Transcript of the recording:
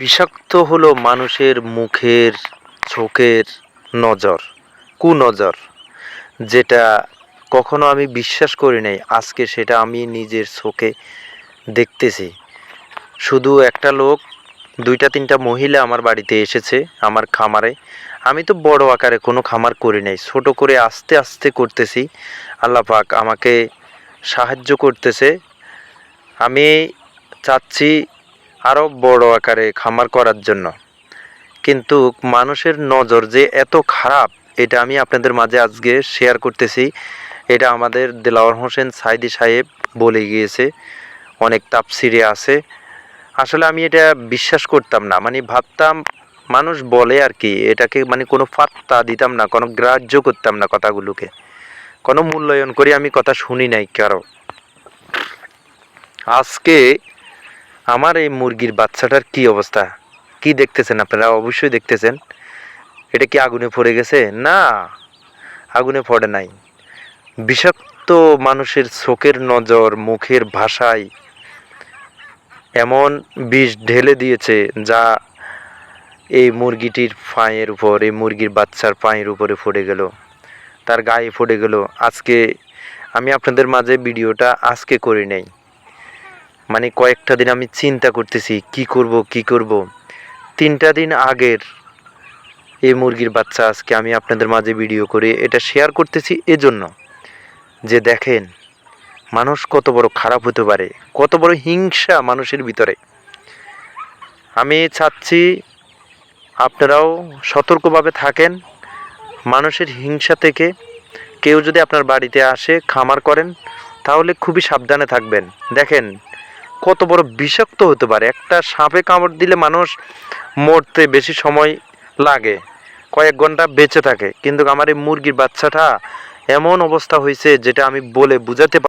বিষাক্ত হলো মানুষের মুখের, চোখের নজর, কুনজর, যেটা কখনো আমি বিশ্বাস করি নাই, আজকে সেটা আমি নিজের চোখে দেখতেছি। শুধু একটা লোক, দুইটা, তিনটা মহিলা আমার বাড়িতে এসেছে, আমার খামারে। আমি তো বড় আকারে কোনো খামার করি নাই, ছোট করে আস্তে আস্তে করতেছি। আল্লাহ পাক আমাকে সাহায্য করতেছে। আমি চাচ্ছি আরও বড় আকারে খামার করার জন্য। কিন্তু মানুষের নজর যে এত খারাপ, এটা আমি আপনাদের মাঝে আজকে শেয়ার করতেছি। এটা আমাদের দেলাওয়ার হোসেন সাইদি সাহেব বলে গিয়েছে, অনেক তাপসিরে আছে। আসলে আমি এটা বিশ্বাস করতাম না মানে ভাবতাম মানুষ বলে আর কি, এটাকে মানে কোনো ফাত্তা দিতাম না, কোনো গ্রাহ্য করতাম না কথাগুলোকে। কোনো মূল্যায়ন করে আমি কথা শুনি নাই কারও। আজকে আমার এই মুরগির বাচ্চাটার কি অবস্থা? কি দেখতেছেন আপনারা? অবশ্যই দেখতেছেন। এটা কি আগুনে পড়ে গেছে? না, আগুনে পড়ে নাই। বিষাক্ত মানুষের চোখের নজর, মুখের ভাষায় এমন বিষ ঢেলে দিয়েছে যা এই মুরগিটির পায়ের উপর, এই মুরগির বাচ্চার পায়ের উপরে পড়ে গেল। তার গায়ে পড়ে গেল। আজকে আমি আপনাদের মাঝে ভিডিওটা আজকে করে নেই। মানে কয়েকটা দিন আমি চিন্তা করতেছি, কি করব কি করব। তিনটা দিন আগের এই মুরগির বাচ্চা আজকে আমি আপনাদের মাঝে ভিডিও করে এটা শেয়ার করতেছি এজন্য যে দেখেন, মানুষ কত বড় খারাপ হতে পারে, কত বড় হিংসা মানুষের ভিতরে। আমি চাচ্ছি আপনারাও সতর্কভাবে থাকেন, মানুষের হিংসা থেকে কেউ যদি আপনার বাড়িতে আসে খামার করেন, তাহলে খুবই সাবধানে থাকবেন। দেখেন কত বড় বিষাক্ত হতে পারে। একটা সাপে কামড় দিলে মানুষ মরতে বেশি সময় লাগে, কয়েক ঘণ্টা বেঁচে থাকে। কিন্তু আমার এই মুরগির বাচ্চাটা এমন অবস্থা হয়েছে যেটা আমি বলে বুঝাতে